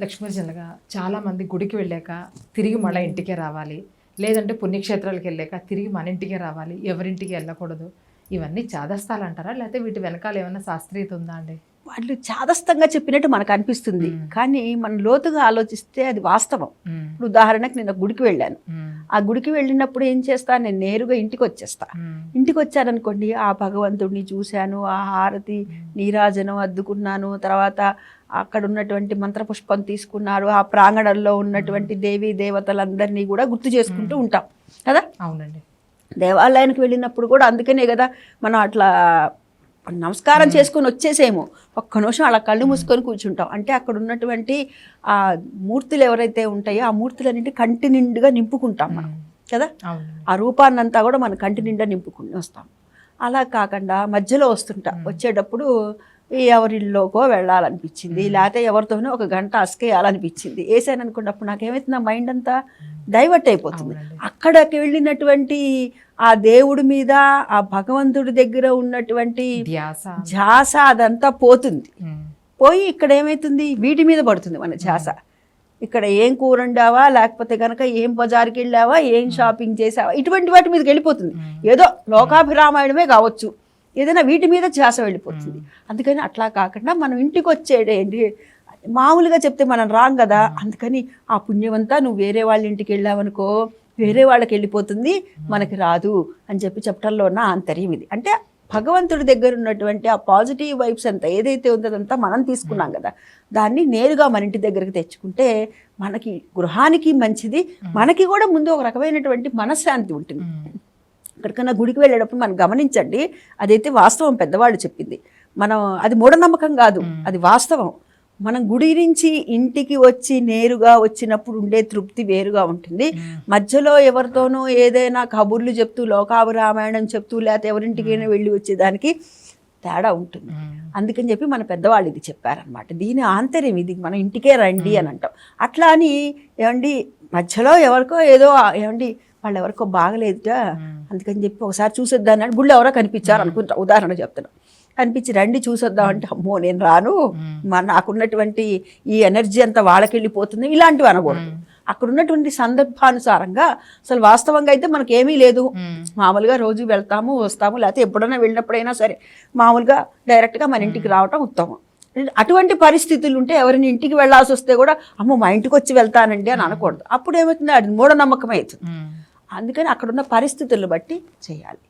లక్ష్మీజనగా చాలా మంది గుడికి వెళ్ళాక తిరిగి మళ్ళీ ఇంటికే రావాలి. లేదంటే పుణ్యక్షేత్రాలకు వెళ్ళాక తిరిగి మన ఇంటికే రావాలి. ఎవరింటికి వెళ్ళకూడదు. ఇవన్నీ చాదస్తాలు అంటారా? లేకపోతే వీటి వెనకాల ఏమైనా శాస్త్రీయత ఉందా అండి? వాళ్ళు చాదస్తంగా చెప్పినట్టు మనకు అనిపిస్తుంది. కానీ మనం లోతుగా ఆలోచిస్తే అది వాస్తవం. ఇప్పుడు ఉదాహరణకు నేను గుడికి వెళ్ళాను. ఆ గుడికి వెళ్ళినప్పుడు ఏం చేస్తా? నేను నేరుగా ఇంటికి వచ్చేస్తా ఇంటికి వచ్చాననుకోండి ఆ భగవంతుడిని చూశాను ఆ హారతి నీరాజనం అద్దుకున్నాను తర్వాత అక్కడ ఉన్నటువంటి మంత్రపుష్పం తీసుకున్నారు ఆ ప్రాంగణంలో ఉన్నటువంటి దేవీ దేవతలందరినీ కూడా గుర్తు చేసుకుంటూ ఉంటాం. కదా? అవునండి. దేవాలయానికి వెళ్ళినప్పుడు కూడా అందుకనే కదా మనం అట్లా నమస్కారం చేసుకొని వచ్చేసేమో. ఒక్క నిమిషం అలా కళ్ళు మూసుకొని కూర్చుంటాం. అంటే అక్కడ ఉన్నటువంటి ఆ మూర్తులు ఎవరైతే ఉంటాయో ఆ మూర్తులన్నింటి కంటి నిండుగా నింపుకుంటాం మనం. కదా? ఆ రూపాన్నంతా కూడా మన కంటి నిండా నింపుకుని వస్తాం. అలా కాకుండా మధ్యలో వస్తుంటా. వచ్చేటప్పుడు ఎవరిల్లోకో వెళ్ళాలనిపించింది లేకపోతే ఎవరితోనో ఒక గంట అసకేయాలనిపించింది. వేసాను అనుకున్నప్పుడు నాకేమైతుంది నా మైండ్ అంతా డైవర్ట్ అయిపోతుంది. అక్కడికి వెళ్ళినటువంటి ఆ దేవుడి మీద ఆ భగవంతుడి దగ్గర ఉన్నటువంటి ధ్యాస. ధ్యాస అదంతా పోతుంది. పోయి ఇక్కడ ఏమవుతుంది వీటి మీద పడుతుంది మన ధ్యాస. ఇక్కడ ఏం కూర వండావా? లేకపోతే కనుక ఏం బజార్కి వెళ్ళావా? ఏం షాపింగ్ చేసావా? ఇటువంటి వాటి మీదకి వెళ్ళిపోతుంది. ఏదో లోకాభిరామాయణమే కావచ్చు. ఏదైనా వీటి మీద ధ్యాస వెళ్ళిపోతుంది. అందుకని అట్లా కాకుండా మనం ఇంటికి వచ్చేదేంటి మామూలుగా చెప్తే మనం రాం కదా? అందుకని ఆ పుణ్యమంతా నువ్వు వేరే వాళ్ళ ఇంటికి వెళ్ళావనుకో వేరే వాళ్ళకి వెళ్ళిపోతుంది మనకి రాదు అని చెప్పి చెప్పడంలో ఉన్న ఆంతర్యం ఇది. అంటే భగవంతుడి దగ్గర ఉన్నటువంటి ఆ పాజిటివ్ వైబ్స్ అంతా ఏదైతే ఉందో అదంతా మనం తీసుకున్నాం కదా? దాన్ని నేరుగా మన ఇంటి దగ్గరికి తెచ్చుకుంటే మనకి గృహానికి మంచిది మనకి కూడా ముందు ఒక రకమైనటువంటి మనశ్శాంతి ఉంటుంది. ఎక్కడికైనా గుడికి వెళ్ళేటప్పుడు మనం గమనించండి అదైతే వాస్తవం పెద్దవాళ్ళు చెప్పింది. మనం అది మూఢనమ్మకం కాదు అది వాస్తవం. మనం గుడి నుంచి ఇంటికి వచ్చి నేరుగా వచ్చినప్పుడు ఉండే తృప్తి వేరుగా ఉంటుంది. మధ్యలో ఎవరితోనో ఏదైనా కబుర్లు చెప్తూ లోకాభిరామాయణం చెప్తూ లేకపోతే ఎవరింటికైనా వెళ్ళి వచ్చేదానికి తేడా ఉంటుంది. అందుకని చెప్పి మన పెద్దవాళ్ళు ఇది చెప్పారనమాట దీని ఆంతర్యం ఇది మన ఇంటికే రండి అని అంటాం. అట్లా అని ఏమండి మధ్యలో ఎవరికో ఏదో ఏమండి వాళ్ళు ఎవరికో బాగలేదుట. అందుకని చెప్పి ఒకసారి చూసొద్దాం అని గుళ్ళు ఎవరో కనిపించారు అనుకుంటా. ఉదాహరణ చెప్తున్నా. కనిపించి రండి చూసొద్దాం. అంటే అమ్మో నేను రాను. మన నాకున్నటువంటి ఈ ఎనర్జీ అంతా వాళ్ళకి వెళ్ళిపోతుంది ఇలాంటివి అనకూడదు. అక్కడ ఉన్నటువంటి సందర్భానుసారంగా అసలు వాస్తవంగా అయితే మనకి ఏమీ లేదు మామూలుగా రోజు వెళ్తాము వస్తాము లేకపోతే ఎప్పుడైనా వెళ్ళినప్పుడైనా సరే మామూలుగా డైరెక్ట్గా మన ఇంటికి రావటం ఉత్తమం. అటువంటి పరిస్థితులు ఉంటే ఎవరిని ఇంటికి వెళ్ళాల్సి వస్తే కూడా అమ్మో మా ఇంటికి వచ్చి వెళ్తానండి అని అనకూడదు. అప్పుడు ఏమవుతుంది అది మూఢనమ్మకం అవుతుంది. అందుకని అక్కడున్న పరిస్థితులను బట్టి చేయాలి.